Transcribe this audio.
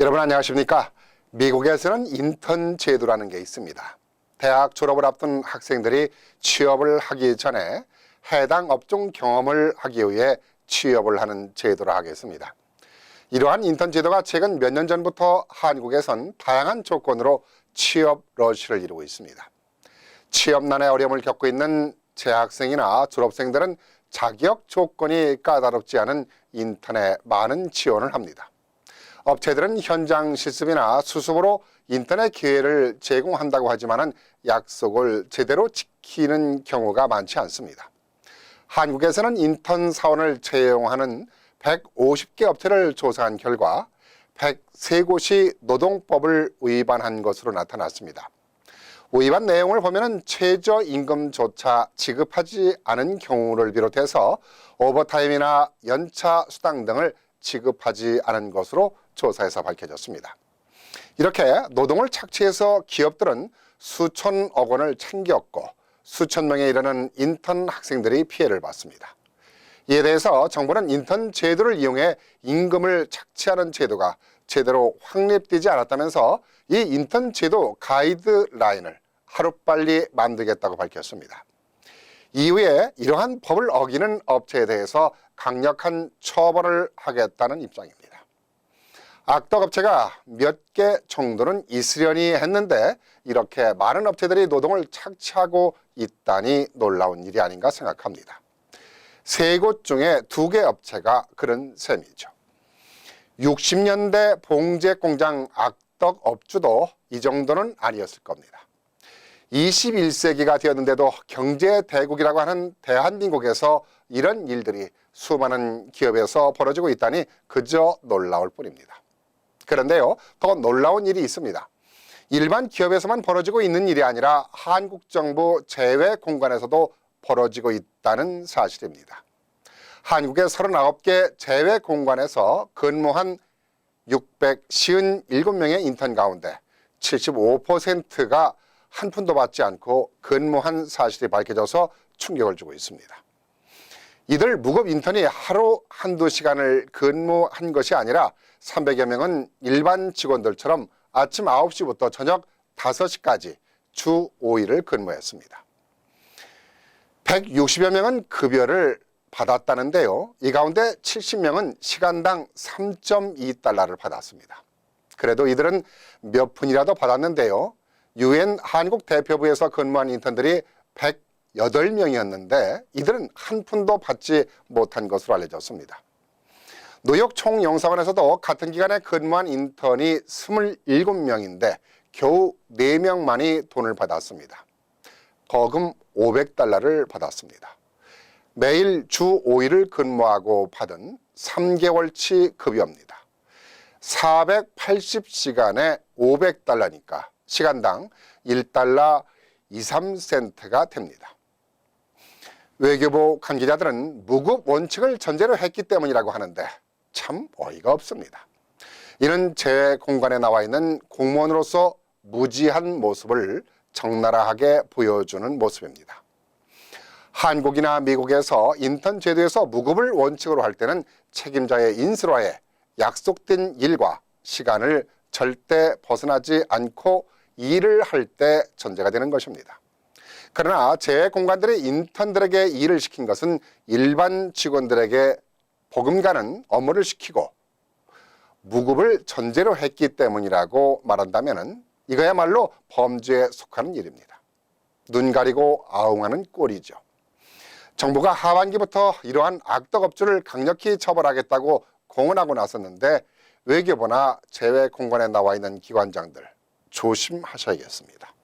여러분 안녕하십니까? 미국에서는 인턴 제도라는 게 있습니다. 대학 졸업을 앞둔 학생들이 취업을 하기 전에 해당 업종 경험을 하기 위해 취업을 하는 제도라 하겠습니다. 이러한 인턴 제도가 최근 몇 년 전부터 한국에선 다양한 조건으로 취업 러시를 이루고 있습니다. 취업난의 어려움을 겪고 있는 재학생이나 졸업생들은 자격 조건이 까다롭지 않은 인턴에 많은 지원을 합니다. 업체들은 현장 실습이나 수습으로 인터넷 기회를 제공한다고 하지만은 약속을 제대로 지키는 경우가 많지 않습니다. 한국에서는 인턴 사원을 채용하는 150개 업체를 조사한 결과 103곳이 노동법을 위반한 것으로 나타났습니다. 위반 내용을 보면은 최저임금조차 지급하지 않은 경우를 비롯해서 오버타임이나 연차 수당 등을 지급하지 않은 것으로 조사에서 밝혀졌습니다. 이렇게 노동을 착취해서 기업들은 수천억 원을 챙겼고 수천 명에 이르는 인턴 학생들이 피해를 봤습니다. 이에 대해서 정부는 인턴 제도를 이용해 임금을 착취하는 제도가 제대로 확립되지 않았다면서 이 인턴 제도 가이드라인을 하루빨리 만들겠다고 밝혔습니다. 이후에 이러한 법을 어기는 업체에 대해서 강력한 처벌을 하겠다는 입장입니다. 악덕 업체가 몇 개 정도는 있으려니 했는데 이렇게 많은 업체들이 노동을 착취하고 있다니 놀라운 일이 아닌가 생각합니다. 세 곳 중에 두 개 업체가 그런 셈이죠. 60년대 봉제 공장 악덕 업주도 이 정도는 아니었을 겁니다. 21세기가 되었는데도 경제 대국이라고 하는 대한민국에서 이런 일들이 수많은 기업에서 벌어지고 있다니 그저 놀라울 뿐입니다. 그런데요, 더 놀라운 일이 있습니다. 일반 기업에서만 벌어지고 있는 일이 아니라 한국 정부 제외 공간에서도 벌어지고 있다는 사실입니다. 한국의 39개 제외 공간에서 근무한 657명의 인턴 가운데 75%가 한 푼도 받지 않고 근무한 사실이 밝혀져서 충격을 주고 있습니다. 이들 무급 인턴이 하루 한두 시간을 근무한 것이 아니라 300여 명은 일반 직원들처럼 아침 9시부터 저녁 5시까지 주 5일을 근무했습니다. 160여 명은 급여를 받았다는데요. 이 가운데 70명은 시간당 3.2달러를 받았습니다. 그래도 이들은 몇 푼이라도 받았는데요. 유엔 한국 대표부에서 근무한 인턴들이 108명이었는데 이들은 한 푼도 받지 못한 것으로 알려졌습니다. 뉴욕 총영사관에서도 같은 기간에 근무한 인턴이 27명인데 겨우 4명만이 돈을 받았습니다. 거금 500달러를 받았습니다. 매일 주 5일을 근무하고 받은 3개월치 급여입니다. 480시간에 500달러니까 시간당 1달러 2, 3센트가 됩니다. 외교부 관계자들은 무급 원칙을 전제로 했기 때문이라고 하는데 참 어이가 없습니다. 이는 제 공간에 나와 있는 공무원으로서 무지한 모습을 적나라하게 보여주는 모습입니다. 한국이나 미국에서 인턴 제도에서 무급을 원칙으로 할 때는 책임자의 인수로에 약속된 일과 시간을 절대 벗어나지 않고 일을 할 때 전제가 되는 것입니다. 그러나 제 공간들이 인턴들에게 일을 시킨 것은 일반 직원들에게 보금가는 업무를 시키고 무급을 전제로 했기 때문이라고 말한다면 이거야말로 범죄에 속하는 일입니다. 눈 가리고 아웅하는 꼴이죠. 정부가 하반기부터 이러한 악덕업주를 강력히 처벌하겠다고 공언하고 나섰는데 외교부나 제외 공간에 나와 있는 기관장들 조심하셔야겠습니다.